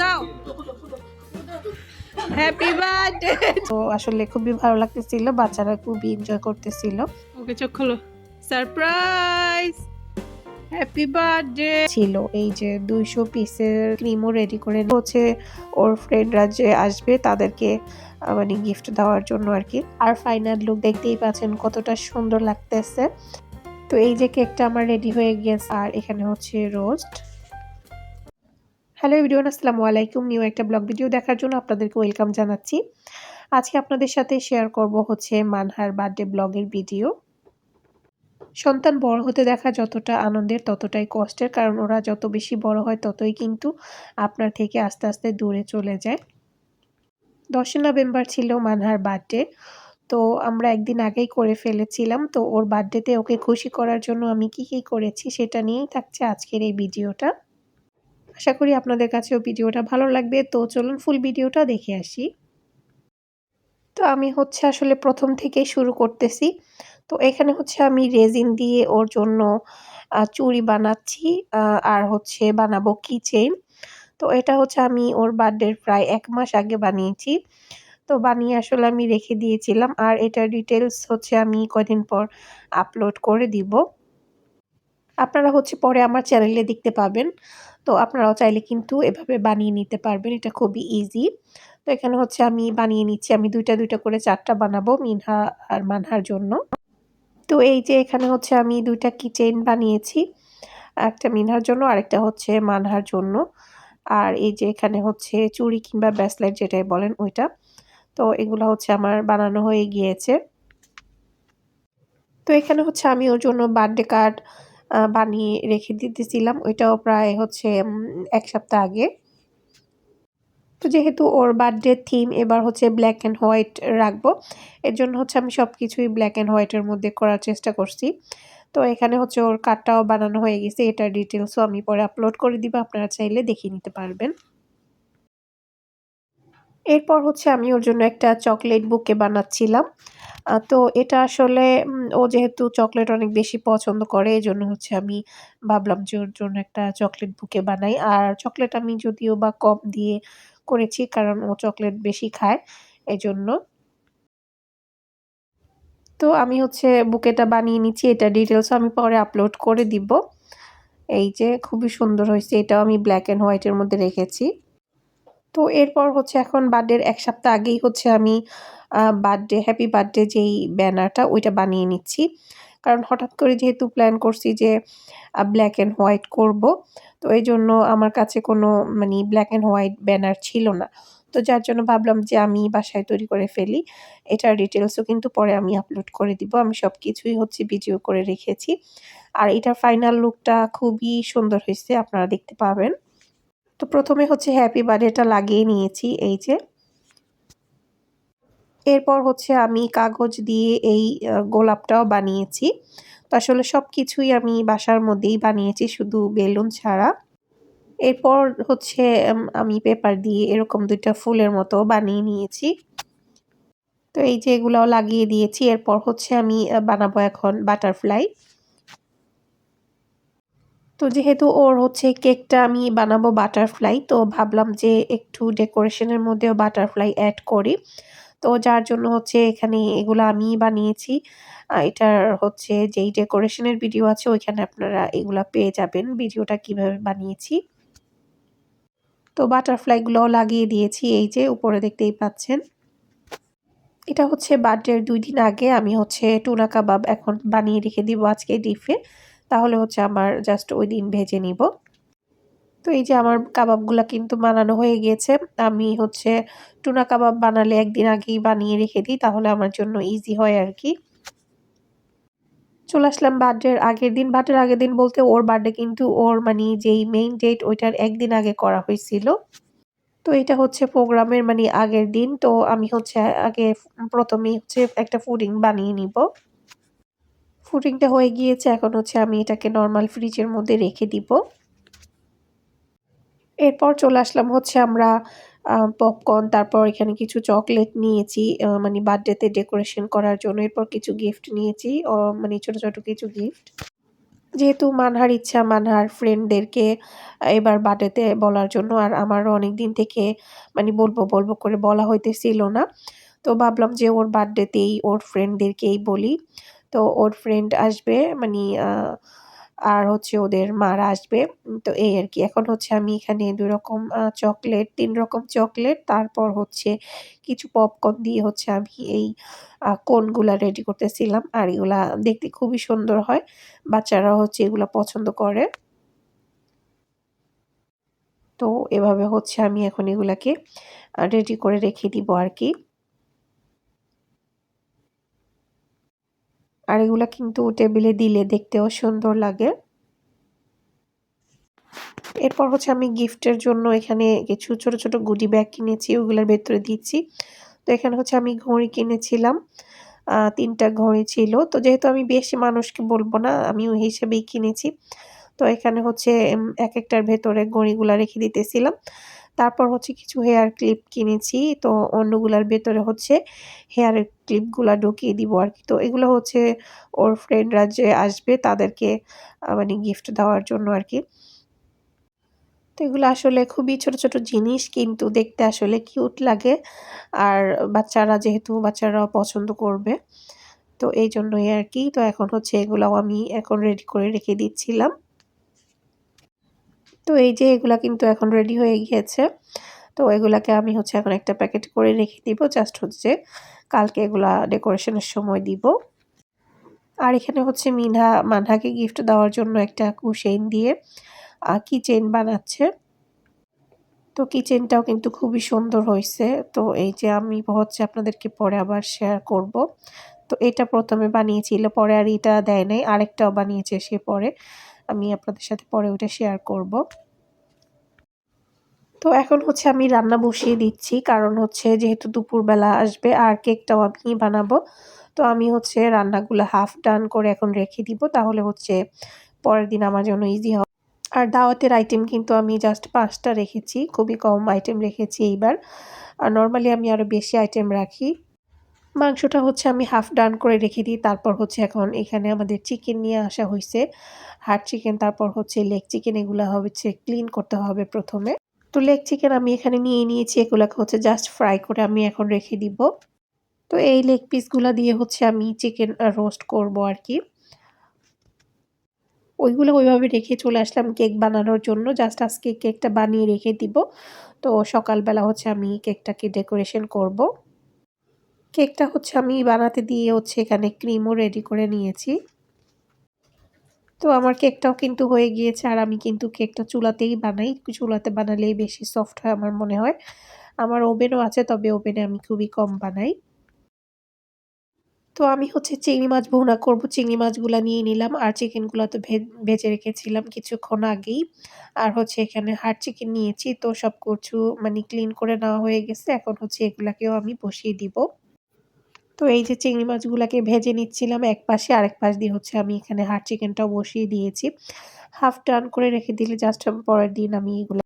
দাও। Happy birthday তো আসলে খুবই ভালো লাগতেছিল বাচ্চারা খুবই এনজয় করতেছিল। ওকে চোখ খোলো। সারপ্রাইজ হ্যাপি বার্থডে ছিল এই যে দুইশো পিসের ক্রিমও রেডি করে হচ্ছে। ওর ফ্রেন্ডরা যে আসবে তাদেরকে মানে গিফট দেওয়ার জন্য আর কি। আর ফাইনাল লুক দেখতেই পাচ্ছেন কতটা সুন্দর লাগতেছে। তো এই যে কেকটা আমার রেডি হয়ে গিয়েছে আর এখানে হচ্ছে রোস্ট হ্যালো ভিডিও আসসালামু আলাইকুম। নিউ একটা ব্লগ ভিডিও দেখার জন্য আপনাদেরকে ওয়েলকাম জানাচ্ছি। আজকে আপনাদের সাথে শেয়ার করব হচ্ছে মানহার বার্থডে ব্লগের ভিডিও। সন্তান বড় হতে দেখা যতটা আনন্দের ততটাই কষ্টের, কারণ ওরা যত বেশি বড় হয় ততই কিন্তু আপনার থেকে আস্তে আস্তে দূরে চলে যায়। দশই নভেম্বর ছিল মানহার বার্থডে, তো আমরা একদিন আগেই করে ফেলেছিলাম। তো ওর বার্থডেতে ওকে খুশি করার জন্য আমি কি কি করেছি সেটা নিয়েই থাকছে আজকের এই ভিডিওটা। আশা করি আপনাদের কাছেও ভিডিওটা ভালো লাগবে। তো চলুন ফুল ভিডিওটা দেখে আসি। তো আমি হচ্ছে আসলে প্রথম থেকেই শুরু করতেছি। তো এখানে হচ্ছে আমি রেজিন দিয়ে ওর জন্য চুড়ি বানাচ্ছি আর হচ্ছে বানাবো কি কিচেন তো এটা হচ্ছে আমি ওর বার্থডের প্রায় এক মাস আগে বানিয়েছি। তো বানিয়ে আসলে আমি রেখে দিয়েছিলাম। আর এটার ডিটেলস হচ্ছে আমি কদিন পর আপলোড করে দিব। আপনারা হচ্ছে পরে আমার চ্যানেলে দেখতে পাবেন। তো আপনারাও চাইলে কিন্তু এভাবে বানিয়ে নিতে পারবেন, এটা খুবই ইজি তো এখানে হচ্ছে আমি বানিয়ে নিচ্ছি, আমি দুইটা দুইটা করে চারটা বানাবো মিনহা আর মানহার জন্য। তো এই যে এখানে হচ্ছে আমি দুইটা কিচেন বানিয়েছি, একটা মিনহার জন্য, আরেকটা হচ্ছে মানহার জন্য। আর এই যে এখানে হচ্ছে চুড়ি কিংবা ব্যাসলেট যেটাই বলেন ওইটা। তো এগুলো হচ্ছে আমার বানানো হয়ে গিয়েছে। তো এখানে হচ্ছে আমি ওর জন্য বার্থডে কার্ড বানিয়ে রেখে দিতেছিলাম। ওইটাও প্রায় হচ্ছে এক সপ্তাহ আগে। তো যেহেতু ওর বার্থডে থিম এবার হচ্ছে ব্ল্যাক অ্যান্ড হোয়াইট রাখব এর জন্য হচ্ছে আমি সব কিছুই ব্ল্যাক অ্যান্ড হোয়াইটের মধ্যে করার চেষ্টা করছি। তো এখানে হচ্ছে ওর কার্ডটাও বানানো হয়ে গেছে, এটার ডিটেলসও আমি পরে আপলোড করে দিব, আপনারা চাইলে দেখিয়ে নিতে পারবেন। এরপর হচ্ছে আমি ওর জন্য একটা চকলেট বুকে বানাচ্ছিলাম। তো এটা আসলে ও যেহেতু চকলেট অনেক বেশি পছন্দ করে এই জন্য হচ্ছে আমি ভাবলাম যে ওর জন্য একটা চকলেট বুকে বানাই। আর চকলেট আমি যদিও বা কম দিয়ে করেছি, কারণ ও চকলেট বেশি খায় এই জন্য তো আমি হচ্ছে বুকেটা বানিয়ে নিচ্ছি, এটা ডিটেলস আমি পরে আপলোড করে দিব। এই যে, খুবই সুন্দর হয়েছে, এটাও আমি ব্ল্যাক অ্যান্ড হোয়াইটের মধ্যে রেখেছি। তো এরপর হচ্ছে এখন বার্থডের এক সপ্তাহ আগেই হচ্ছে আমি বার্থডে হ্যাপি বার্থডে যেই ব্যানারটা ওইটা বানিয়ে নিচ্ছি। কারণ হঠাৎ করে যেহেতু প্ল্যান করছি যে ব্ল্যাক অ্যান্ড হোয়াইট করব, তো এই জন্য আমার কাছে কোনো মানে ব্ল্যাক অ্যান্ড হোয়াইট ব্যানার ছিল না। তো যার জন্য ভাবলাম যে আমি বাসায় তৈরি করে ফেলি, এটার ডিটেলসও কিন্তু পরে আমি আপলোড করে দিব। আমি সব কিছুই হচ্ছে ভিডিও করে রেখেছি। আর এটার ফাইনাল লুকটা খুবই সুন্দর হয়েছে, আপনারা দেখতে পাবেন। তো প্রথমে হচ্ছে হ্যাপি বার্থডেটা লাগিয়ে নিয়েছি, এই যে। এরপর হচ্ছে আমি কাগজ দিয়ে এই গোলাপটাও বানিয়েছি। তো আসলে সব কিছুই আমি বাসার মধ্যেই বানিয়েছি, শুধু বেলুন ছাড়া। এরপর হচ্ছে আমি পেপার দিয়ে এরকম দুইটা ফুলের মতো বানিয়ে নিয়েছি। তো এই যে এগুলাও লাগিয়ে দিয়েছি, এরপর হচ্ছে আমি বানাবো এখন বাটারফ্লাই তো যেহেতু ওর হচ্ছে কেকটা আমি বানাবো বাটারফ্লাই, তো ভাবলাম যে একটু ডেকোরেশনের মধ্যেও বাটারফ্লাই অ্যাড করি। তো যার জন্য হচ্ছে এখানে এগুলো আমি বানিয়েছি। এটার হচ্ছে যেই ডেকোরেশনের ভিডিও আছে ওইখানে আপনারা এগুলো পেয়ে যাবেন, ভিডিওটা কীভাবে বানিয়েছি। তো বাটারফ্লাইগুলো লাগিয়ে দিয়েছি, এই যে উপরে দেখতেই পাচ্ছেন। এটা হচ্ছে বার্থডের দুই দিন আগে আমি হচ্ছে টুনা কাবাব এখন বানিয়ে রেখে দিব আজকে ডিপে তাহলে হচ্ছে আমার জাস্ট ওই দিন ভেজে নিব। তো এই যে আমার কাবাবগুলো কিন্তু বানানো হয়ে গিয়েছে, আমি হচ্ছে টুনা কাবাব বানালে একদিন আগেই বানিয়ে রেখে দিই, তাহলে আমার জন্য ইজি হয় আর কি চলে আসলাম বার্থডের আগের দিন বার্থডের আগের দিন বলতে ওর বার্থডে কিন্তু ওর মানে যেই মেইন ডেট ওইটার একদিন আগে করা হয়েছিল। তো এটা হচ্ছে প্রোগ্রামের মানে আগের দিন, তো আমি হচ্ছে আগে প্রথমেই হচ্ছে একটা ফুডিং বানিয়ে নিব। ফুডিংটা হয়ে গিয়েছে, এখন হচ্ছে আমি এটাকে নর্মাল ফ্রিজের মধ্যে রেখে দিব। এরপর চলে আসলাম হচ্ছে আমরা পপকর্ন তারপর এখানে কিছু চকলেট নিয়েছি মানে বার্থডেতে ডেকোরেশন করার জন্য। এরপর কিছু গিফট নিয়েছি মানে ছোট ছোট কিছু গিফট যেহেতু মানহার ইচ্ছা, মানহার ফ্রেন্ডদেরকে এবার বার্থডেতে বলার জন্য, আর আমারও অনেক দিন থেকে মানে বলব বলব করে বলা হইতেছিল না। তো ভাবলাম যে ওর বার্থডেতেই ওর ফ্রেন্ডদেরকেই বলি। তো ওর ফ্রেন্ড আসবে মানে আর হচ্ছে ওদের মারা আসবে। তো এই আর কি। এখন হচ্ছে আমি এখানে দুই রকম চকলেট তিন রকম চকলেট তারপর হচ্ছে কিছু পপকর্ন দিয়ে হচ্ছে আমি এই কোনগুলা রেডি করতেছিলাম। আর এগুলা দেখতে খুবই সুন্দর হয়। বাচ্চারা হচ্ছে এগুলা পছন্দ করে। তো এভাবে হচ্ছে আমি এখন এগুলাকে রেডি করে রেখে দিব আর কি। আর এগুলা কিন্তু টেবিলে দিলে দেখতেও সুন্দর লাগে। এরপর হচ্ছে আমি গিফটের জন্য এখানে কিছু ছোট ছোট গুডি ব্যাগ কিনেছি, ওগুলোর ভেতরে দিচ্ছি। তো এখানে হচ্ছে আমি ঘড়ি কিনেছিলাম তিনটা ঘড়ি ছিল। তো যেহেতু আমি বেশি মানুষকে বলব না আমি ওই হিসেবেই কিনেছি। তো এখানে হচ্ছে এক একটার ভেতরে ঘড়িগুলা রেখে দিতেছিলাম। তারপর হচ্ছে কিছু হেয়ার ক্লিপ কিনেছি, তো অন্যগুলার ভেতরে হচ্ছে হেয়ার ক্লিপগুলা ঢুকিয়ে দিব আর কি তো এগুলো হচ্ছে ওর ফ্রেন্ডরা যে আসবে তাদেরকে মানে গিফট দেওয়ার জন্য আর কি তো এগুলো আসলে খুবই ছোট ছোট জিনিস, কিন্তু দেখতে আসলে কিউট লাগে। আর বাচ্চারা যেহেতু বাচ্চারা পছন্দ করবে, তো এই জন্যই আর কি তো এখন হচ্ছে এগুলাও আমি এখন রেডি করে রেখে দিচ্ছিলাম। তো এই যে এগুলা কিন্তু এখন রেডি হয়ে গিয়েছে। তো এগুলাকে আমি হচ্ছে এখন একটা প্যাকেট করে রেখে দিব। জাস্ট হচ্ছে কালকে এগুলা ডেকোরেশনের সময় দিব। আর এখানে হচ্ছে মিনহা, মানহাকে গিফট দেওয়ার জন্য একটা কুশেন দিয়ে কিচেন বানাচ্ছে। তো কিচেনটাও কিন্তু খুবই সুন্দর হয়েছে। তো এই যে আমি হচ্ছে আপনাদেরকে পরে আবার শেয়ার করব। তো এটা প্রথমে বানিয়েছিল, পরে আর এটা দেয় নাই। আরেকটাও বানিয়েছে সে পরে। আমি আপনাদের সাথে পরে ওটা শেয়ার করব। তো এখন হচ্ছে আমি রান্না বসিয়ে দিচ্ছি, কারণ হচ্ছে যেহেতু দুপুরবেলা আসবে আর কেকটাও আমি বানাবো, তো আমি হচ্ছে রান্নাগুলো হাফ ডান করে এখন রেখে দিব, তাহলে হচ্ছে পরের দিন আমার জন্য ইজি হবে। আর দাওয়াতের আইটেম কিন্তু আমি জাস্ট পাঁচটা রেখেছি, খুবই কম আইটেম রেখেছি এইবার। আর নর্মালি আমি আরও বেশি আইটেম রাখি। মাংসটা হচ্ছে আমি হাফ ডান করে রেখে দিই। তারপর হচ্ছে এখন এখানে আমাদের চিকেন নিয়ে আসা হয়েছে হার্ড চিকেন তারপর হচ্ছে লেগ চিকেন এগুলো হচ্ছে ক্লিন করতে হবে প্রথমে। তো লেগ চিকেন আমি এখানে নিয়ে নিয়েছি, এগুলোকে হচ্ছে জাস্ট ফ্রাই করে আমি এখন রেখে দিব। তো এই লেগ পিসগুলো দিয়ে হচ্ছে আমি চিকেন রোস্ট করব আর কি। ওইগুলো ওইভাবে রেখে চলে আসলাম কেক বানানোর জন্য। জাস্ট আজকে কেকটা বানিয়ে রেখে দিব। তো সকালবেলা হচ্ছে আমি কেকটাকে ডেকোরেশন করব। কেকটা হচ্ছে আমি বানাতে দিয়ে হচ্ছে এখানে ক্রিমও রেডি করে নিয়েছি। তো আমার কেকটাও কিন্তু হয়ে গিয়েছে আর আমি কিন্তু কেকটা চুলাতেই বানাই। চুলাতে বানালেই বেশি সফট হয় আমার মনে হয়। আমার ওভেনও আছে, তবে ওভেনে আমি খুবই কম বানাই। তো আমি হচ্ছে চিংড়ি মাছ ভুনা করব। চিংড়ি মাছগুলো নিয়ে নিলাম আর চিকেনগুলো তো ভেজে রেখেছিলাম কিছুক্ষণ আগেই। আর হচ্ছে এখানে হার্ড চিকেন নিয়েছি, তো সব কিছু মানে ক্লিন করে নেওয়া হয়ে গেছে। এখন হচ্ছে এগুলাকেও আমি বসিয়ে দিব। তো এই যে চিংড়ি মাছগুলোকে ভেজে নিচ্ছিলাম এক পাশে, আরেক পাশ দিয়ে হচ্ছে আমি এখানে হার্ড চিকেনটাও বসিয়ে দিয়েছি। হাফ টার্ন করে রেখে দিলে জাস্ট পরের দিন আমি এগুলো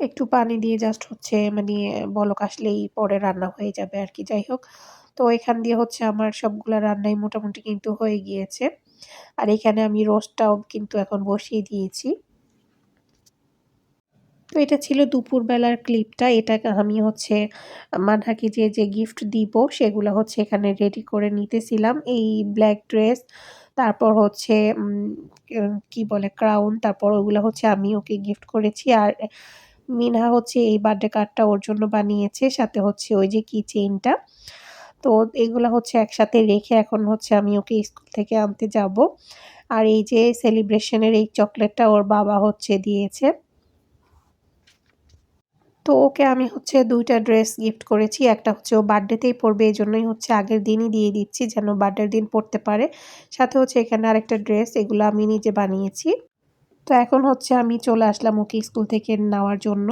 একটু পানি দিয়ে জাস্ট হচ্ছে মানে বলক আসলেই পরে রান্না হয়ে যাবে আর কি, যাই হোক। তো এখান দিয়ে হচ্ছে আমার সবগুলা রান্নাই মোটামুটি কিন্তু হয়ে গিয়েছে। আর এখানে আমি রোস্টটাও কিন্তু এখন বসিয়ে দিয়েছি। তো এটা ছিল দুপুরবেলার ক্লিপটা। এটা আমি হচ্ছে মানহাকে যে যে গিফট দিব, সেগুলো হচ্ছে এখানে রেডি করে নিতেছিলাম। এই ব্ল্যাক ড্রেস তারপর হচ্ছে কি বলে ক্রাউন তারপর ওগুলো হচ্ছে আমি ওকে গিফট করেছি। আর মিনহা হচ্ছে এই বার্থডে কার্ডটা ওর জন্য বানিয়েছে, সাথে হচ্ছে ওই যে কি চেইনটা তো এগুলো হচ্ছে একসাথে রেখে এখন হচ্ছে আমি ওকে স্কুল থেকে আনতে যাব। আর এই যে সেলিব্রেশনের এই চকলেটটা ওর বাবা হচ্ছে দিয়েছে। তো ওকে আমি হচ্ছে দুইটা ড্রেস গিফট করেছি। একটা হচ্ছে ও বার্থডেতেই পরবে এই জন্যই হচ্ছে আগের দিনই দিয়ে দিচ্ছি যেন বার্থডের দিন পরতে পারে। সাথে হচ্ছে এখানে আরেকটা ড্রেস, এগুলো আমি নিজে বানিয়েছি। তো এখন হচ্ছে আমি চলে আসলাম ওকে স্কুল থেকে নেওয়ার জন্য।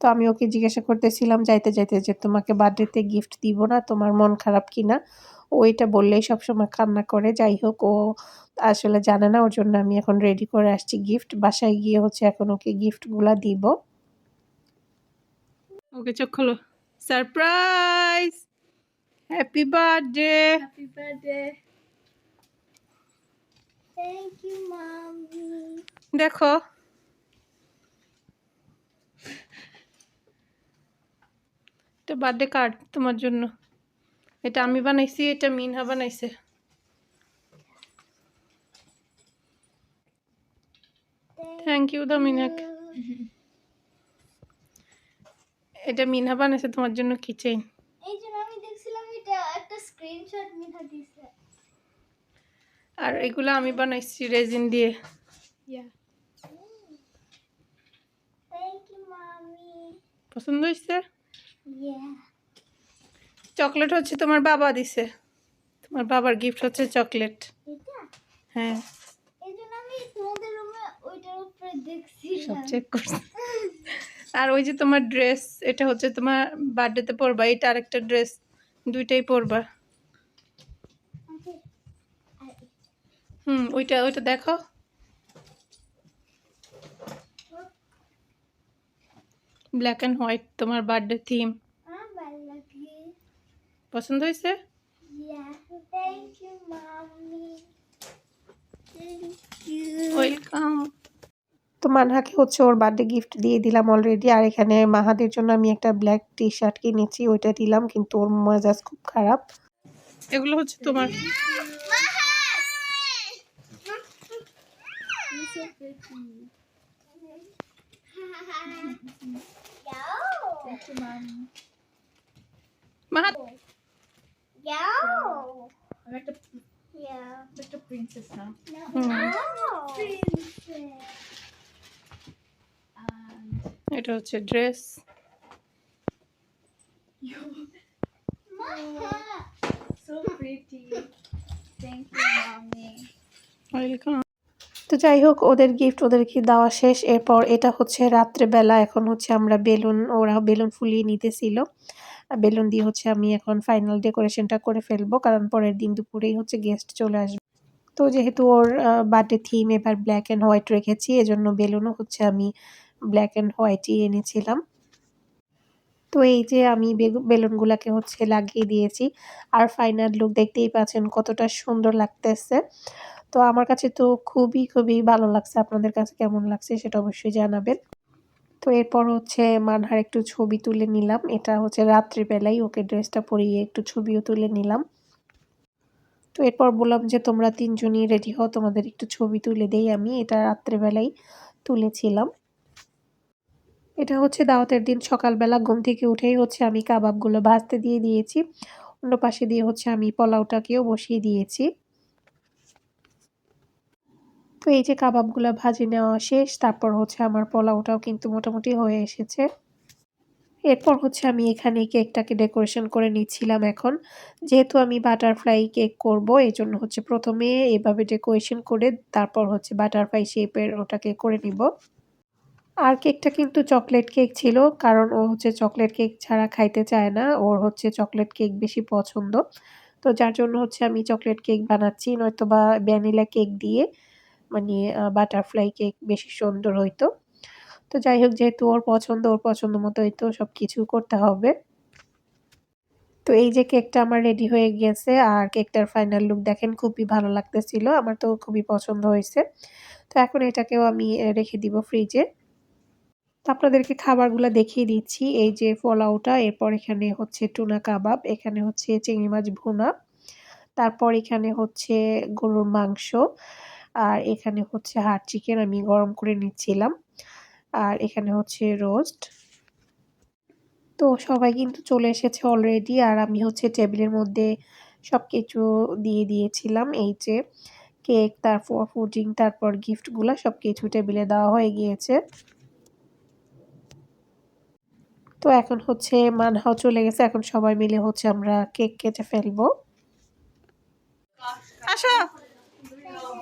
তো আমি ওকে জিজ্ঞাসা করতেছিলাম, যাইতে যাইতে, যে তোমাকে বার্থডেতে গিফট দিব না, তোমার মন খারাপ কিনা ও এটা বললেই সবসময় কান্না করে। যাই হোক, ও আসলে জানে না, ওর জন্য আমি এখন রেডি করে আসছি গিফট। বাসায় গিয়ে হচ্ছে এখন ওকে গিফটগুলা দিব। ওকে চোখ খোলো। Surprise! Happy birthday Happy birthday. Thank you, mommy. দেখো। এটা বার্থডে কার্ড তোমার জন্য। এটা আমি বানাইছি এটা মিনহা বানাইছে। থ্যাংক ইউ দা মিনহাক এটা মিনহা বানাইছে তোমার জন্য কিচেন এই জন্য আমি দেখছিলাম এটা একটা স্ক্রিনশট মিঠা দিছে আর এগুলো আমি বানাইছি রেজিন দিয়ে। থ্যাংক ইউ মামি পছন্দ হয়েছে? ইয়া চকলেট হচ্ছে তোমার বাবা দিছে। তোমার বাবার গিফট হচ্ছে চকলেট হ্যাঁ। এই জন্য আমি তোমাদের রুমে ওইটার উপরে দেখছি সব চেক করছি। আর ওই যে তোমার ড্রেস এটা হচ্ছে তোমার বার্থডেতে পরবা এটা আরেকটা ড্রেস দুইটাই পরবা। হুম ওইটা ওইটা দেখো। ব্ল্যাক অ্যান্ড হোয়াইট তোমার বার্থডে থিম পছন্দ হয়েছে? ওয়েলকাম তো মানহাকে হচ্ছে ওর বার্থডে গিফট দিয়ে দিলাম অলরেডি আর এখানে মাহাদের জন্য আমি একটা ব্ল্যাক টি শার্ট কিনেছি ওইটা দিলাম কিন্তু ওর মেজাজ খুব খারাপ এগুলো হচ্ছে তোমার You're so pretty. Yo. Thank you, mom. Maha Yo. I'm like the, Yeah. like the princess now. No. Oh. Princess. এটা হচ্ছে ড্রেস। তো যাই হোক ওদের গিফট ওদেরকে দেওয়া শেষ? এরপর এটা হচ্ছে রাত্রেবেলা এখন হচ্ছে আমরা বেলুন ওরা বেলুন ফুলিয়ে নিতেছিল। বেলুন দিয়ে হচ্ছে আমি এখন ফাইনাল ডেকোরেশনটা করে ফেলব কারণ পরের দিন দুপুরেই হচ্ছে গেস্ট চলে আসবে। তো যেহেতু ওর বার্থডে থিম এবার ব্ল্যাক অ্যান্ড হোয়াইট রেখেছি এজন্য বেলুনও হচ্ছে আমি ব্ল্যাক অ্যান্ড হোয়াইটই এনেছিলাম। তো এই যে আমি বেলুনগুলাকে হচ্ছে লাগিয়ে দিয়েছি। আর ফাইনাল লুক দেখতেই পাচ্ছেন কতটা সুন্দর লাগতেছে। তো আমার কাছে তো খুবই খুবই ভালো লাগছে। আপনাদের কাছে কেমন লাগছে সেটা অবশ্যই জানাবেন। তো এরপর হচ্ছে মানহার একটু ছবি তুলে নিলাম। এটা হচ্ছে রাত্রিবেলায় ওকে ড্রেসটা পরিয়ে একটু ছবিও তুলে নিলাম। তো এরপর বললাম যে, তোমরা তিনজনই রেডি হও। তোমাদের একটু ছবি তুলে দেই আমি। এটা রাত্রেবেলায় তুলেছিলাম। এটা হচ্ছে দাওয়াতের দিন, সকালবেলা ঘুম থেকে উঠেই হচ্ছে আমি কাবাবগুলো ভাজতে দিয়ে দিয়েছি। অন্য পাশে দিয়ে হচ্ছে আমি পোলাওটাকেও বসিয়ে দিয়েছি। তো এই যে কাবাবগুলো ভাজি নেওয়া শেষ, তারপর হচ্ছে আমার পোলাওটাও কিন্তু মোটামুটি হয়ে এসেছে। এরপর হচ্ছে আমি এখানে কেকটাকে ডেকোরেশন করে নিচ্ছিলাম এখন। যেহেতু আমি বাটারফ্লাই কেক করব এই জন্য হচ্ছে প্রথমে এভাবে ডেকোরেশন করে তারপর হচ্ছে বাটারফ্লাই শেপের ওটাকে করে নিব। আর কেকটা কিন্তু চকলেট কেক ছিল, কারণ ও হচ্ছে চকলেট কেক ছাড়া খাইতে চায় না। ওর হচ্ছে চকলেট কেক বেশি পছন্দ। তো যার জন্য হচ্ছে আমি চকলেট কেক বানাচ্ছি নয়তো বা ভ্যানিলা কেক দিয়ে মানে বাটারফ্লাই কেক বেশি সুন্দর হইতো। তো যাই হোক, যেহেতু ওর পছন্দ ওর পছন্দ মতো হইতো সব কিছু করতে হবে। তো এই যে কেকটা আমার রেডি হয়ে গিয়েছে আর কেকটার ফাইনাল লুক দেখেন, খুবই ভালো লাগতেছিল। আমার তো খুবই পছন্দ হয়েছে। তো এখন এটাকেও আমি রেখে দিব ফ্রিজে। তো আপনাদেরকে খাবারগুলো দেখিয়ে দিচ্ছি। এই যে পোলাওটা, এরপর এখানে হচ্ছে টুনা কাবাব, এখানে হচ্ছে চিংড়ি মাছ ভুনা, তারপর এখানে হচ্ছে গরুর মাংস, আর এখানে হচ্ছে হাড় চিকেন আমি গরম করে নিচ্ছিলাম, আর এখানে হচ্ছে রোস্ট। তো সবাই কিন্তু চলে এসেছে অলরেডি, আর আমি হচ্ছে টেবিলের মধ্যে সব কিছু দিয়ে দিয়েছিলাম, এই যে কেক, তারপর ফুডিং তারপর গিফটগুলো সব কিছু টেবিলে দেওয়া হয়ে গিয়েছে। তো এখন হচ্ছে মানহাও চলে গেছে, এখন সবাই মিলে হচ্ছে আমরা কেক কেটে ফেলব। আসো।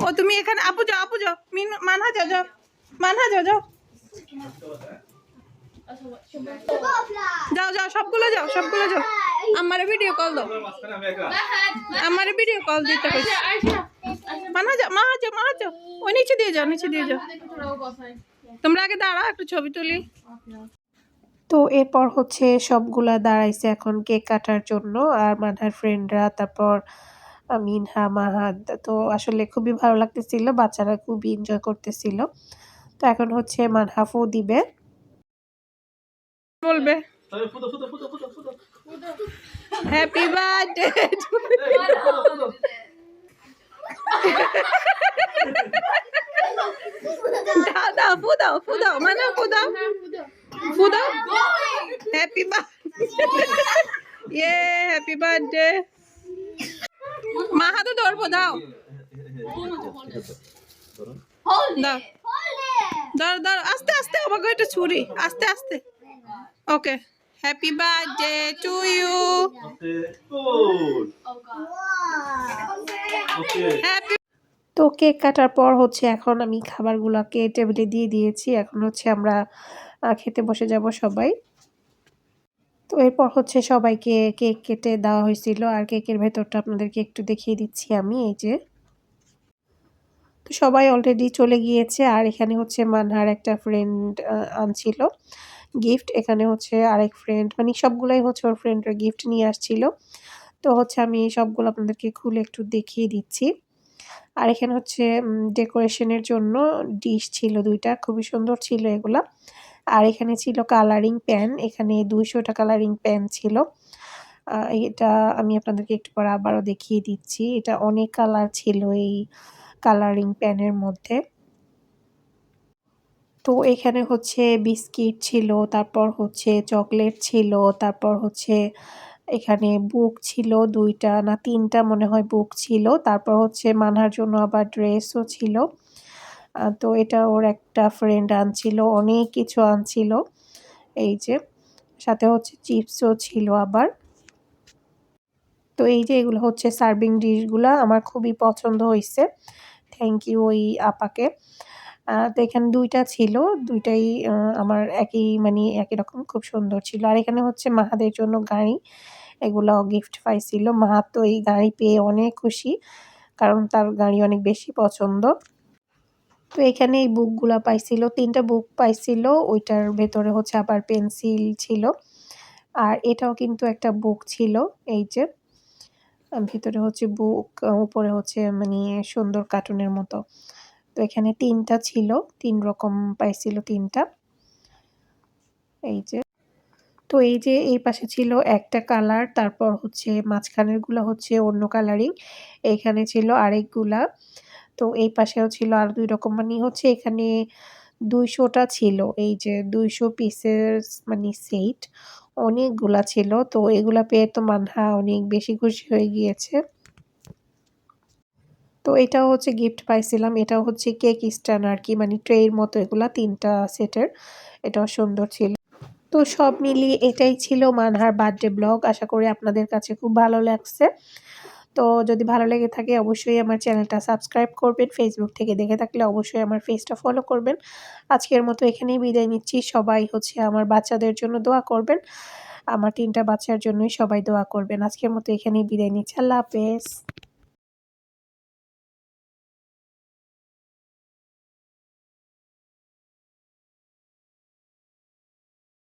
ও, তুমি এখানে, আপু যাও আপু যাও। মিন, মানহা যাও যাও। মানহা যাও যাও। যাও যাও, সবগুলো যাও সবগুলো যাও। আমারে ভিডিও কল দাও। আমারে ভিডিও কল দিতে কইছি মানহা যাও মাহা যাও মাহা যাও। ওই নিচে দিয়ে যাও, নিচে দিয়ে যাও। তোমরা আগে দাঁড়াও, একটু ছবি তুলি। তো এরপর হচ্ছে সবগুলা দাঁড়াইছে এখন কেক কাটার জন্য আর মানহার ফ্রেন্ডরা তারপর মিনহা মাহাদ তো আসলে খুবই ভালো লাগতেছিল বাচ্চারা খুবই এনজয় করতেছিল। তো এখন হচ্ছে মানহাফও দিবে। বলবে। হ্যাপি বার্থডে দাও দাও ফু দাও ফু দাও মানে ফু দাও দাও হ্যাপি বার্থডে ইয়ে হ্যাপি বার্থডে মা হাতে ধরবো, দাও। দাও। ধর ধর, আস্তে আস্তে, আমাকে একটা ছুরি। আস্তে আস্তে। Okay happy birthday to you happy তো কেক কাটার পর হচ্ছে এখন আমি খাবারগুলোকে টেবিলে দিয়ে দিয়েছি। এখন হচ্ছে আমরা খেতে বসে যাব সবাই। তো এরপর হচ্ছে সবাইকে কেক কেটে দেওয়া হয়েছিল আর কেকের ভেতরটা আপনাদেরকে একটু দেখিয়ে দিচ্ছি আমি, এই যে। তো সবাই অলরেডি চলে গিয়েছে আর এখানে হচ্ছে মানহার একটা ফ্রেন্ড আনছিল। গিফট এখানে হচ্ছে আরেক ফ্রেন্ড মানে সবগুলাই হচ্ছে ওর ফ্রেন্ডরা গিফট নিয়ে আসছিল। তো হচ্ছে আমি সবগুলো আপনাদেরকে খুলে একটু দেখিয়ে দিচ্ছি। আর এখানে হচ্ছে ডেকোরেশনের জন্য ডিশ ছিল দুইটা, খুবই সুন্দর ছিল এগুলা। আর এখানে ছিল কালারিং প্যান এখানে দুইশোটা কালারিং প্যান ছিল। এটা আমি আপনাদেরকে একটু পরে আবারও দেখিয়ে দিচ্ছি। এটা অনেক কালার ছিল এই কালারিং প্যানের মধ্যে। তো এখানে হচ্ছে বিস্কিট ছিল, তারপর হচ্ছে চকলেট ছিল, তারপর হচ্ছে এখানে বুক ছিল দুইটা না তিনটা মনে হয় বুক ছিল, তারপর হচ্ছে মানার জন্য আবার ড্রেসও ছিল। তো এটা ওর একটা ফ্রেন্ড আনছিল, অনেক কিছু আনছিল। এই যে, সাথে হচ্ছে চিপসও ছিল আবার। তো এই যে, এগুলো হচ্ছে সার্ভিং ডিশগুলো আমার খুবই পছন্দ হয়েছে থ্যাংক ইউ ওই আপাকে। তো এখানে দুইটা ছিল, দুইটাই আমার একই মানে একই রকম, খুব সুন্দর ছিল। আর এখানে হচ্ছে মাহাদের জন্য গাড়ি, এগুলো গিফট পাইছিল। মাহা তো এই গাড়ি পেয়ে অনেক খুশি, কারণ তার গাড়ি অনেক বেশি পছন্দ। তো এখানে এই বুকগুলা পাইছিল, তিনটা বুক পাইছিল, ওইটার ভেতরে হচ্ছে আবার পেন্সিল ছিল। আর এটাও কিন্তু একটা বুক ছিল, এই যে ভিতরে হচ্ছে বুক, উপরে হচ্ছে মানে সুন্দর কার্টুনের মতো। তো এখানে তিনটা ছিল, তিন রকম পাইছিল তিনটা। এই যে, তো এই যে এই পাশে ছিল একটা কালার তারপর হচ্ছে মাঝখানেরগুলা হচ্ছে অন্য কালারিং এখানে ছিল আরেকগুলা। তো এই পাশেও ছিল আর দুই রকম। মানে হচ্ছে এখানে দুইশোটা ছিল, এই যে দুইশো পিসের মানে সেট অনেকগুলা ছিল। তো এগুলা পেয়ে তো মানহা অনেক বেশি খুশি হয়ে গিয়েছে। তো এটাও হচ্ছে গিফট পাইছিলাম। এটাও হচ্ছে কেক স্ট্যান্ড আর কি মানে ট্রের মতো এগুলা তিনটা সেটের। এটাও সুন্দর ছিল। তো সব মিলিয়ে এটাই ছিল মানহার বার্থডে ব্লগ আশা করি আপনাদের কাছে খুব ভালো লাগছে। তো যদি ভালো লেগে থাকে অবশ্যই আমার চ্যানেলটা সাবস্ক্রাইব করবেন ফেসবুক থেকে দেখে থাকলে অবশ্যই আমার ফেসটা ফলো করবেন। আজকের মতো এখানেই বিদায় নিচ্ছি। সবাই হচ্ছে আমার বাচ্চাদের জন্য দোয়া করবেন। আমার তিনটা বাচ্চার জন্যই সবাই দোয়া করবেন। আজকের মতো এখানেই বিদায় নিচ্ছি। আল্লাহ হাফেজ।